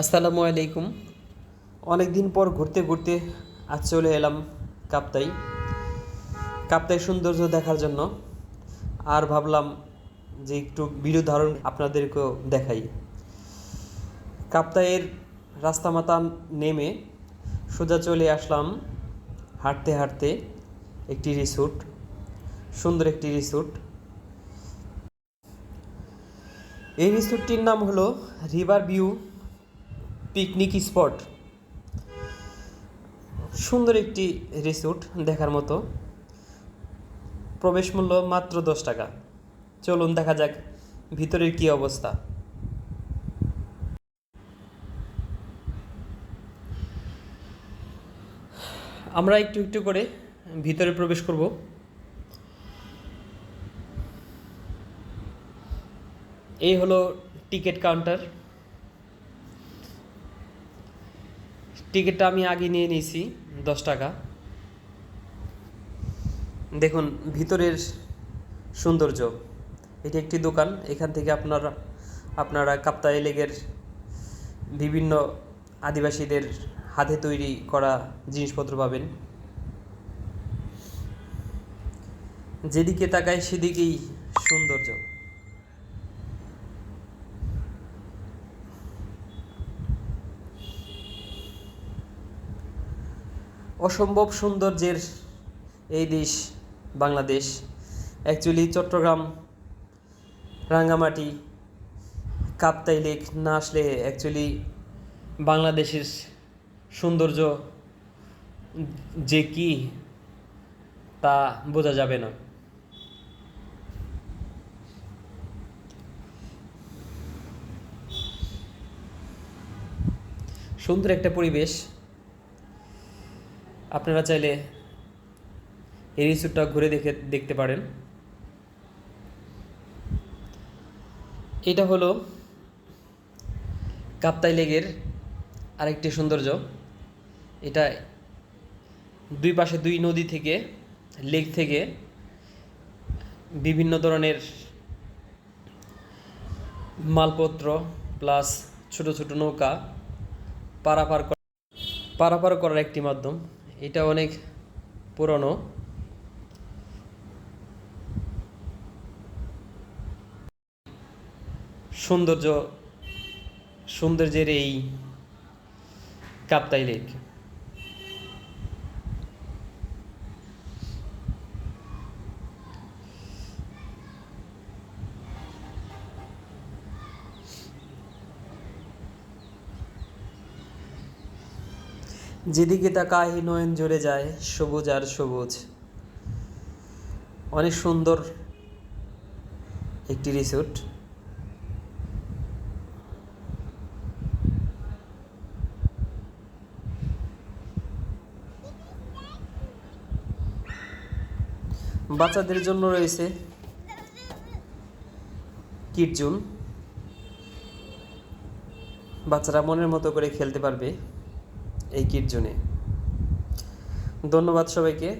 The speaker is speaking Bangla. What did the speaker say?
আসসালামু আলাইকুম। অনেক দিন পর ঘুরতে ঘুরতে আজ চলে এলাম কাপ্তাই। কাপ্তাই সৌন্দর্য দেখার জন্য। আর ভাবলাম যে একটু ভিডিও ধারণ আপনাদেরকেও দেখাই। কাপ্তাইয়ের রাস্তা মাতা নেমে সোজা চলে আসলাম হাঁটতে হাঁটতে একটি রিসোর্ট, সুন্দর একটি রিসোর্ট। এই রিসোর্টটির নাম হলো রিভার ভিউ পিকনিক স্পট। সুন্দর একটি রিসোর্ট দেখার মতো। প্রবেশ মূল্য মাত্র দশ টাকা। চলুন দেখা যাক ভিতরের কি অবস্থা। আমরা একটু একটু করে ভিতরে প্রবেশ করব। এই হলো টিকিট কাউন্টার। টিকিটটা আমি আগে নিয়ে নিয়েছি, দশ টাকা। দেখুন, ভিতরের সৌন্দর্য। এটি একটি দোকান, এখান থেকে আপনারা আপনারা কাপ্তাই লেগের বিভিন্ন আদিবাসীদের হাতে তৈরি করা জিনিসপত্র পাবেন। যেদিকে তাকায় সেদিকেই সৌন্দর্য। অসম্ভব সৌন্দর্যের এই দেশ, বাংলাদেশ। অ্যাকচুয়ালি চট্টগ্রাম, রাঙ্গামাটি, কাপ্তাই লেক না আসলে অ্যাকচুয়ালি বাংলাদেশের সৌন্দর্য যে কি তা বোঝা যাবে না। সুন্দর একটা পরিবেশ। আপনারা চাইলে এই রিসোর্টটা ঘুরে দেখে, দেখতে পারেন। এটা হলো কাপ্তাই লেগের আরেকটি সৌন্দর্য। এটা দুই পাশে দুই নদী থেকে, লেক থেকে বিভিন্ন ধরনের মালপত্র প্লাস ছোট ছোট নৌকা পারাপার পারাপার করার একটি মাধ্যম। এটা অনেক পুরনো। সৌন্দর্য সৌন্দর্যের এই কাপ্তাই লেক। যেদিকে তাকাই নয়ন জ্বলে যায়, সবুজ আর সবুজ। অনেক সুন্দর একটি রিসোর্ট। বাচ্চাদের জন্য রয়েছে কিট জোন বাচ্চারা মনের মতো করে খেলতে পারবে। এই কিট জোনে ধন্যবাদ সবাইকে।